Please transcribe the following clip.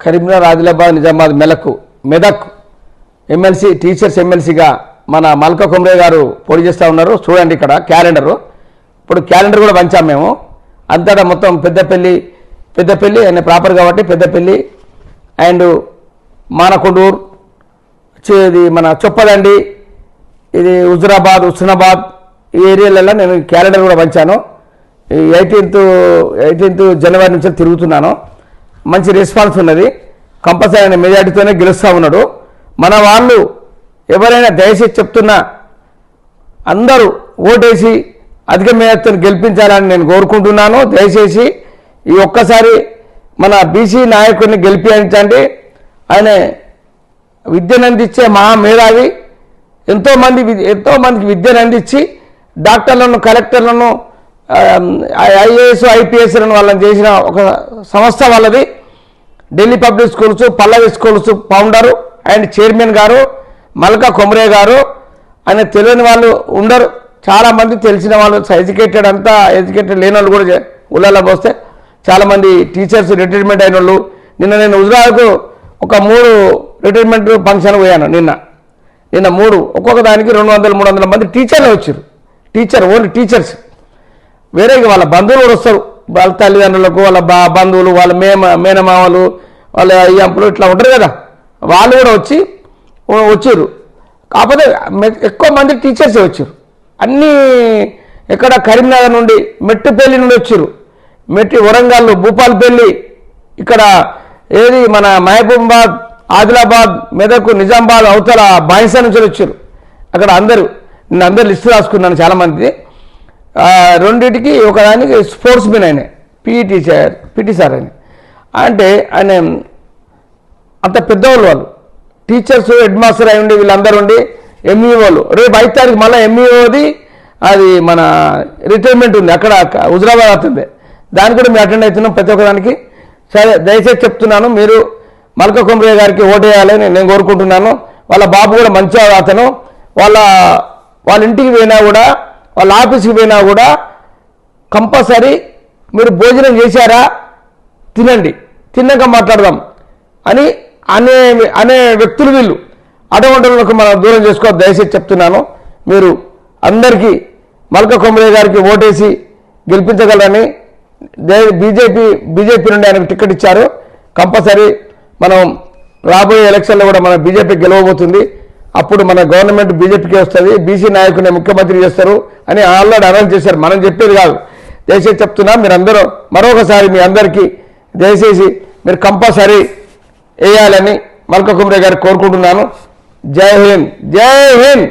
కరీంనగర్ ఆదిలాబాద్ నిజామాబాద్ మెలకు Medak MLC teachers ఎమ్మెల్సీగా మన మల్క కుమ్రే గారు పోటీ చేస్తూ ఉన్నారు. చూడండి ఇక్కడ క్యాలెండరు. ఇప్పుడు క్యాలెండర్ కూడా పంచాం మేము. అంతటా మొత్తం పెద్దపల్లి పెద్దపల్లి ఆయన ప్రాపర్ కాబట్టి పెద్దపల్లి అండ్ మానకొండూరు చే- ఇది మన చొప్పదండి. ఇది హుజురాబాద్ హుస్నాబాద్ ఈ ఏరియాలలో నేను క్యాలెండర్ కూడా పంచాను. ఈ ఎయిటీన్త్ ఎయిటీన్త్ జనవరి నుంచి తిరుగుతున్నాను. మంచి రెస్పాన్స్ ఉన్నది. కంపల్సరీ ఆయన మెజార్టీతోనే గెలుస్తూ ఉన్నాడు. మన వాళ్ళు ఎవరైనా దయచేసి చెప్తున్నా అందరూ ఓటేసి అధిక మేయత్తును గెలిపించాలని నేను కోరుకుంటున్నాను. దయచేసి ఈ ఒక్కసారి మన బీసీ నాయకుడిని గెలిపించండి. ఆయన విద్యను అందించే మహా మేధావి ఎంతో విద్యను అందించి డాక్టర్లను కలెక్టర్లను ఐఏఎస్ ఐపీఎస్లను వాళ్ళని చేసిన ఒక సంస్థ వాళ్ళది. Delhi public schools Pallavi schools founder and chairman గారు మల్కా కొమరే గారు ఆయన తెలియని వాళ్ళు ఉండరు. చాలామంది తెలిసిన వాళ్ళు ఎడ్యుకేటెడ్ అంతా ఎడ్యుకేటెడ్ లేని వాళ్ళు కూడా చే- ఊళ్ళలోకి వస్తే చాలామంది టీచర్స్ రిటైర్మెంట్ అయిన వాళ్ళు. నిన్న నేను హుజరాకు ఒక మూడు రిటైర్మెంట్ ఫంక్షన్ పోయాను నిన్న. నిన్న మూడు ఒక్కొక్క దానికి రెండు వందల మూడు వందల మంది టీచర్లు వచ్చారు టీచర్ ఓన్లీ టీచర్స్ వేరే వాళ్ళ బంధువులు కూడా వస్తారు. వాళ్ళ తల్లిదండ్రులకు వాళ్ళ బా బంధువులు వాళ్ళ మేమ మేనమామలు వాళ్ళ అయ్యంపులు ఇట్లా ఉంటారు కదా వాళ్ళు కూడా వచ్చి వచ్చారు. కాకపోతే ఎక్కువ మంది టీచర్సే వచ్చారు. అన్నీ ఎక్కడ కరీంనగర్ నుండి మెట్టుపల్లి నుండి వచ్చారు. మెట్టి వరంగల్ భూపాల్పల్లి ఇక్కడ ఏది మన మహబూబాబాద్ ఆదిలాబాద్ మెదక్ నిజామాబాద్ అవతల బాయిసా నుంచి వచ్చారు. అక్కడ అందరూ నేను అందరు లిస్టు రాసుకున్నాను చాలామంది రెండింటికి రెండిటికి ఒకదానికి స్పోర్ట్స్ మెన్ ఆయన పీఈ సార్ పీటీ సార్ ఆయన. అంటే ఆయన అంత పెద్దవాళ్ళు వాళ్ళు. టీచర్స్ హెడ్ మాస్టర్ అయి ఉండి వీళ్ళందరూ ఉండి ఎంఈఓలు రేపు ఐదు తారీఖు మళ్ళీ ఎంఈఓది అది మన రిటైర్మెంట్ ఉంది. అక్కడ హుజరాబాద్ అవుతుంది. దానికి కూడా మేము అటెండ్ అవుతున్నాం ప్రతి ఒక్కదానికి సరే దయచేసి చెప్తున్నాను మీరు మల్క కుమ్రయ్య గారికి ఓటేయాలని నేను కోరుకుంటున్నాను. వాళ్ళ బాబు కూడా మంచి అతను. వాళ్ళ వాళ్ళ ఇంటికి పోయినా కూడా వాళ్ళ ఆఫీస్కి పోయినా కూడా కంపల్సరీ మీరు భోజనం చేశారా? తినండి. తిన్నాక మాట్లాడదాం. అని అనే అనే వ్యక్తులు వీళ్ళు. అటువంటి మనం దూరం చేసుకో దయచేసి చెప్తున్నాను. మీరు అందరికీ మల్క కొమరయ్య గారికి ఓటేసి గెలిపించగలరని బీజేపీ బీజేపీ నుండి ఆయనకు టికెట్ ఇచ్చారు. కంపల్సరీ మనం రాబోయే ఎలక్షన్లో కూడా మన బీజేపీ గెలవబోతుంది. అప్పుడు మన గవర్నమెంట్ బీజేపీకి వస్తుంది. బీసీ నాయకుని ముఖ్యమంత్రి చేస్తారు అని ఆల్రెడీ అనౌన్స్ చేశారు. మనం చెప్పేది కాదు. దయచేసి చెప్తున్నా మీరందరూ మరొకసారి మీ అందరికీ దయచేసి మీరు కంపల్సరీ వేయాలని మల్క గారు కోరుకుంటున్నాను. జై హింద్ జై హింద్.